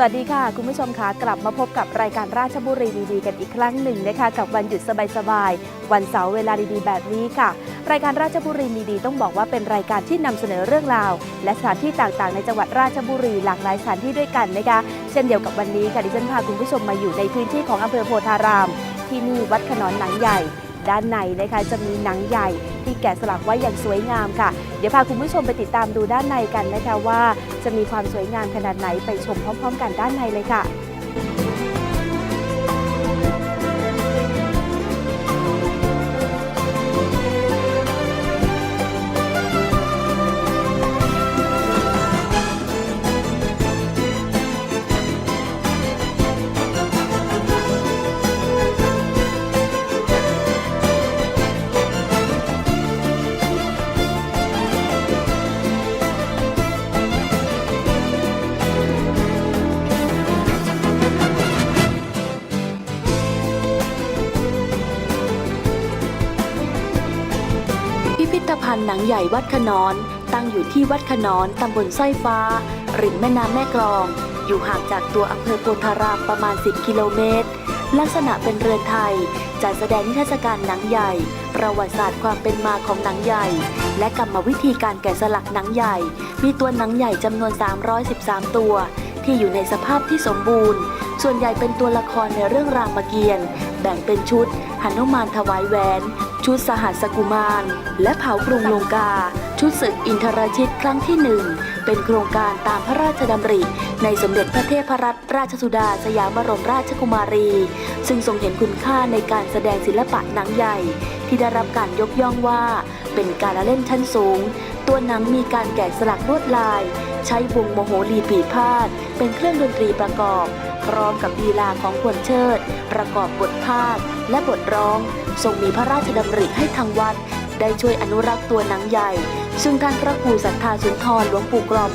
สวัสดีค่ะ คุณผู้ชมคะกลับมาพบกับรายการราชบุรีดีๆกันอีกครั้งหนึ่งนะคะ กับวันหยุดสบายๆวันเสาร์เวลาดีๆ แบบนี้ค่ะ รายการราชบุรีมีดีต้องบอกว่าเป็นรายการที่นำเสนอเรื่องราว และสถานที่ต่างๆ ในจังหวัดราชบุรีหลากหลายสถานที่ด้วยกันนะคะเช่นเดียวกับวันนี้ค่ะดิฉันพาคุณผู้ชมมาอยู่ในพื้นที่ของอำเภอโพธาราม ที่นี่วัดขนอนหนังใหญ่ ด้านในนะคะจะมีหนังใหญ่ที่แกะสลักไว้อย่างสวยงามค่ะ เดี๋ยวพาคุณผู้ชมไปติดตามดูด้านในกันนะคะว่า จะมีความสวยงามขนาดไหนไปชมพร้อม ๆ กันด้านในเลยค่ะ หนังใหญ่วัดขนอน ตั้งอยู่ที่วัดขนอนตำบลสร้อยฟ้า ริมแม่น้ำแม่กลอง อยู่ห่างจากตัวอำเภอโพธารามประมาณ 10 กิโลเมตร ลักษณะเป็นเรือนไทย จัดแสดงนิทรรศการหนังใหญ่ ประวัติศาสตร์ความเป็นมาของหนังใหญ่ และกรรมวิธีการแกะสลักหนังใหญ่ มีตัวหนังใหญ่จำนวน 313 ตัว ที่อยู่ในสภาพที่สมบูรณ์ ส่วนใหญ่เป็นตัวละครในเรื่องรามเกียรติ์แบ่งเป็นชุดหนุมานถวายแหวน ชุดสหัสกุมาร และเผากรุงลงกา ชุดศึกอินทรชิตครั้งที่หนึ่งเป็นโครงการตามพระราชดำริ ในสมเด็จพระเทพรัตนราชสุดาสยามบรมราชกุมารี ซึ่งทรงเห็นคุณค่าในการแสดงศิลปะหนังใหญ่ ที่ได้รับการยกย่องว่า เป็นการละเล่นชั้นสูง ตัวหนังมีการแกะสลักลวดลาย ใช้วงโมโหรีปีพาดเป็นเครื่องดนตรีประกอบ พร้อมกับลีลาของควรเชิด ประกอบบทภาคและบทร้อง ทรงมีพระราชดำริให้ทางวัด ได้ช่วยอนุรักษ์ตัวหนังใหญ่ ซึ่งท่านพระครูสัทธาสุนทรหลวงปู่กลม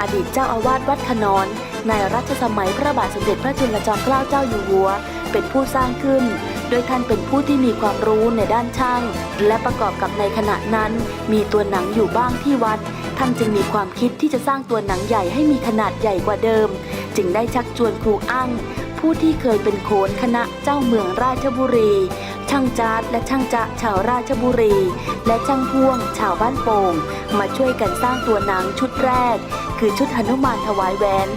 อดีตเจ้าอาวาสวัดขนอน ในรัชสมัยพระบาทสมเด็จพระจุลจอมเกล้าเจ้าอยู่หัว เป็นผู้สร้างขึ้น โดยท่านเป็นผู้ที่มีความรู้ในด้านช่าง และประกอบกับในขณะนั้น มีตัวหนังอยู่บ้างที่วัด ท่านจึงมีความคิดที่จะสร้างตัวหนังใหญ่ให้มีขนาดใหญ่กว่าเดิม จึงได้ชักชวนครูอั้งผู้ที่เคยเป็นโขนคณะเจ้าเมืองราชบุรี ช่างจาร์ดและช่างจะชาวราชบุรี และช่างพ่วง ชาวบ้านโป่ง มาช่วยกันสร้างตัวหนังชุดแรก คือชุดหนุมานถวายแหวน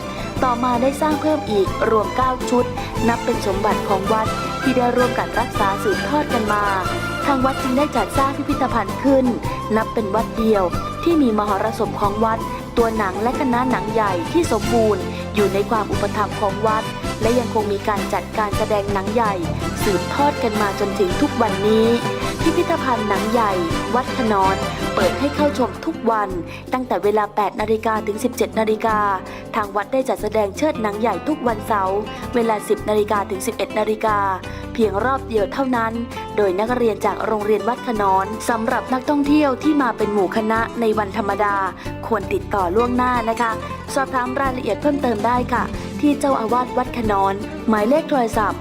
ต่อมาได้สร้างเพิ่มอีกรวม 9 ชุด นับเป็นสมบัติของวัดที่ได้ร่วมกันรักษาสืบทอดกันมา ทางวัดจึงได้จัดสร้างพิพิธภัณฑ์ขึ้น นับเป็นวัดเดียว ที่มีมหรสพของวัด ตัวหนังและคณะหนังใหญ่ที่สมบูรณ์ อยู่ในความอุปถัมภ์ของวัด และยังคงมีการจัดการแสดงหนังใหญ่ สืบทอดกันมาจนถึงทุกวันนี้ พิพิธภัณฑ์หนังใหญ่ วัดขนอนเปิดให้เข้าชมทุกวันตั้งแต่เวลา 8 นาฬิกาถึง 17 นาฬิกา ทางวัดได้จัดแสดงเชิดหนังใหญ่ทุกวันเสาร์เวลา 10 นาฬิกาถึง 11 นาฬิกา เพียงรอบเดียวเท่านั้น โดยนักเรียนจากโรงเรียนวัดขนอนสำหรับนักท่องเที่ยวที่มาเป็นหมู่คณะในวันธรรมดา ควรติดต่อล่วงหน้านะคะ สอบถามรายละเอียดเพิ่มเติมได้ค่ะ ที่เจ้าอาวาสวัดขนอน หมายเลขโทรศัพท์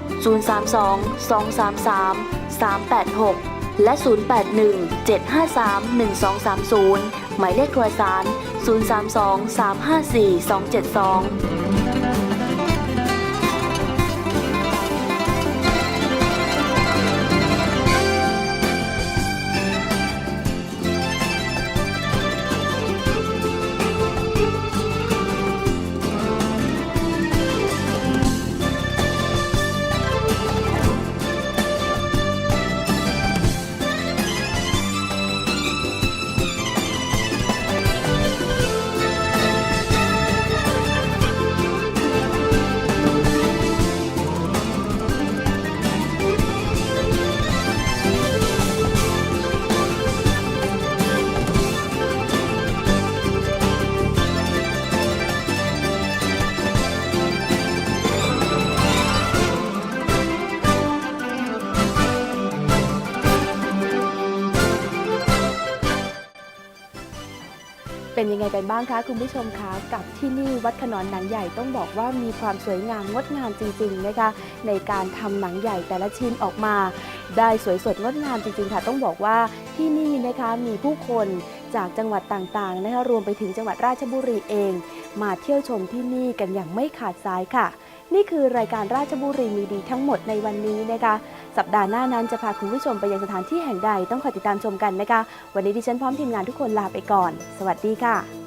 032 233 386 และ 081 753 1230 หมายเลขโทรศัพท์032 354 272 ยังไงกันบ้างคะคุณผู้ชมคะกับที่นี่วัดขนอนหนังใหญ่ต้องบอกว่ามีความสวยงามงดงามจริงๆนะคะในการทำหนังใหญ่แต่ละชิ้นออกมา ได้สวยสดงดงามจริงๆค่ะ ต้องบอกว่าที่นี่นะคะมีผู้คนจากจังหวัดต่างๆนะคะรวมไปถึงจังหวัดราชบุรีเอง มาเที่ยวชมที่นี่กันอย่างไม่ขาดสายค่ะ นี่คือรายการราชบุรีมีดีทั้งหมดในวันนี้นะคะ สัปดาห์หน้านั้นจะพาคุณผู้ชมไปยังสถานที่แห่งใดต้องคอยติดตามชมกันนะคะ วันนี้ดิฉันพร้อมทีมงานทุกคนลาไปก่อน สวัสดีค่ะ